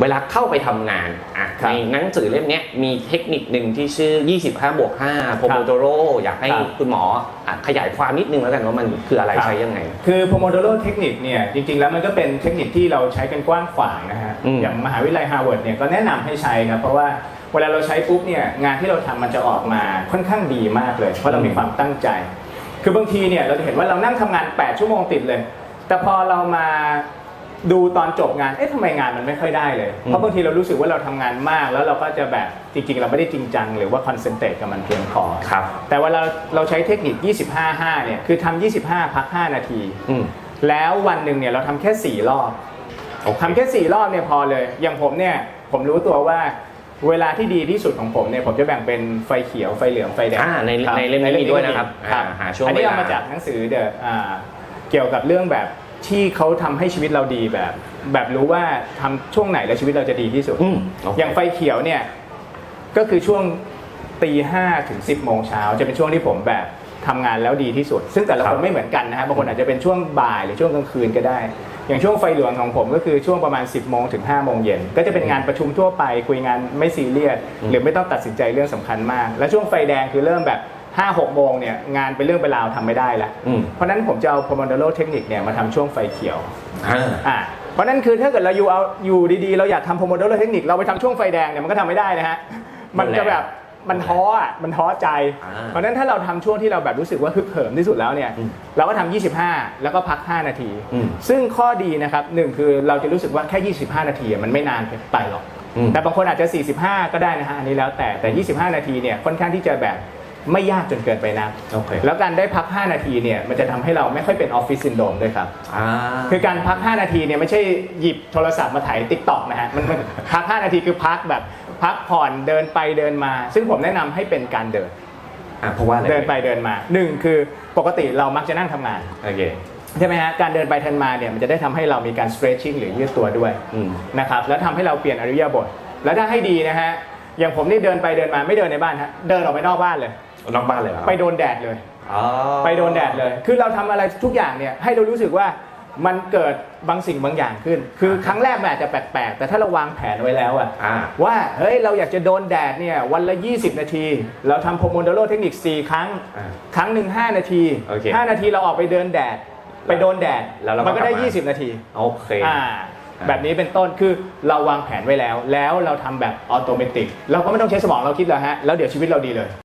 เวลาเข้าไปทำงานอะครับในหนังสือเล่มเนี้ยมีเทคนิคหนึ่งที่ชื่อ 25บวก5 Pomodoro อยากให้ครับคุณหมออะขยายความนิดนึงแล้วกันว่ามันคืออะไรครับใช้ยังไง คือ Pomodoro เทคนิคเนี่ยจริงๆ แล้วมันก็เป็นเทคนิคที่เราใช้กันกว้างขวางนะฮะอืมอย่างมหาวิทยาลัยฮาร์วาร์ดเนี่ยก็แนะนำให้ใช้ครับเพราะว่าเวลาเราใช้ปุ๊บเนี่ยงานที่เราทำมันจะออกมาค่อนข้างดีมากเลย เพราะเรามีความตั้งใจ คือบางทีเนี่ยเราจะเห็นว่าเรานั่งทำงาน 8 ชั่วโมงติดเลย แต่พอเรามา ดูตอนจบงาน เอ๊ะทำไมงานมันไม่ค่อยได้เลย เพราะบางทีเรารู้สึกว่าเราทำงานมาก แล้วเราก็จะแบบจริงๆ เราไม่ได้จริงจัง หรือว่าคอนเซนเทรตกับมันเพียงพอครับ แต่เวลาเราใช้เทคนิค 25-5 เนี่ย คือทำ25 พัก 5 นาทีอืมแล้ววันหนึ่งเนี่ยเราทำแค่ 4 รอบโอเคทำแค่ 4 รอบเนี่ยพอเลย อย่างผมเนี่ย ผมรู้ตัวว่าเวลาที่ดีที่สุดของผมเนี่ยผมจะแบ่งเป็นไฟเขียวไฟเหลืองไฟแดงอ่าในครับในเล่มนี้มีด้วยนะครับครับอ่าหาช่วงอันนี้เวลาเอามาจากหนังสือเดอะเกี่ยวกับเรื่องแบบ ที่เขาทำให้ชีวิตเราดีแบบ แบบรู้ว่าทำช่วงไหนแล้วชีวิตเราจะดีที่สุด อืมโอเคอย่างไฟเขียวเนี่ยก็คือช่วงตีห้าถึงสิบโมงเช้าจะเป็นช่วงที่ผมแบบทำงานแล้วดีที่สุด ซึ่งแต่ละครัคบ นไม่เหมือนกันนะฮะบางคนอาจจะเป็นช่วงบ่ายหรือช่วงกลางคืนก็ได้ อย่างช่วงไฟเหลืองของผมก็คือช่วงประมาณ 10บโมงถึง5้าโมงเย็นก็จะเป็นงานประชุมทั่วไปคุยงานไม่ซีเรียสหรือไม่ต้องตัดสินใจเรื่องสำคัญมาก และช่วงไฟแดงคือเริ่มแบบ 5้าหกโมงเนี่ยงานเป็นเรื่องเป็นราวทำไม่ได้แล้วอืม เพราะฉะนั้นผมจะเอา Pomodoro เทคนิคเนี่ยมาทำช่วงไฟเขียวอ่าอ่าเพราะฉะนั้นคือถ้าเกิดเราอยู่เอาอยู่ดีๆ เราอยากทำโพโมโดโรเทคนิคเราไปทำช่วงไฟแดงเนี่ยมันก็ทำไม่ได้นะฮะมันจะแบบมันท้ออะมันท้อใจ อ่า เพราะฉะนั้นถ้าเราทำช่วงที่เราแบบรู้สึกว่าฮึกเหิมที่สุดแล้วเนี่ยอืมเราก็ทำ25 แล้วก็พัก 5 นาที อืมซึ่งข้อดีนะครับหนึ่งคือเราจะรู้สึกว่าแค่ 25 นาทีอะมันไม่นานเกินไปหรอก อืม แต่บางคนอาจจะ 45 ก็ได้นะฮะอันนี้แล้วแต่แต่ 25 นาทีเนี่ยค่อนข้างที่จะแบบ ไม่ยากจนเกินไปนะโอเคแล้วการได้พัก 5 นาทีเนี่ยมันจะทำให้เราไม่ค่อยเป็นออฟฟิศซินโดรมด้วยครับ อ่า คือการพัก 5 นาทีเนี่ยไม่ใช่หยิบโทรศัพท์มาถ่ายติ๊กต็อกนะฮะมันมันพัก 5 นาทีคือพักแบบพักผ่อนเดินไปเดินมา ซึ่งผมแนะนำให้เป็นการเดินอะเพราะว่าอะไรเดินไปเดินมาหนึ่งคือปกติเรามักจะนั่งทำงาน โอเค ใช่ไหมฮะการเดินไปเดินมาเนี่ยมันจะได้ทำให้เรามีการ stretching หรือยืดตัวด้วยอืม นะครับแล้วทำให้เราเปลี่ยนอริยบท แล้วถ้าให้ดีนะฮะอย่างผมนี่เดินไปเดินมาไม่เดินในบ้านฮะเดินออกไปนอกบ้านเลย นอกบ้านเลยเหรอไปโดนแดดเลย อ๋อไปโดนแดดเลย คือเราทำอะไรทุกอย่างเนี่ยให้เรารู้สึกว่ามันเกิดบางสิ่งบางอย่างขึ้น คือครั้งแรกมันอาจจะแปลกๆ แต่ถ้าเราวางแผนไว้แล้วอะอ่า ว่าเฮ้ยเราอยากจะโดนแดดเนี่ยวันละ 20 นาที เราทำโพโมโดโรเทคนิค 4 ครั้ง อ่าครั้งหนึ่ง5นาที โอเค5 นาทีเราออกไปเดินแดด ไปโดนแดดแล้วเราก็มันก็ได้ กลับมา 20 นาที โอเค อ่าแบบนี้เป็นต้นคือเราวางแผนไว้แล้ว แล้วเราทำแบบออโตเมติกเราก็ไม่ต้องใช้สมองเราคิดแล้วฮะ แล้วเดี๋ยวชีวิตเราดีเลย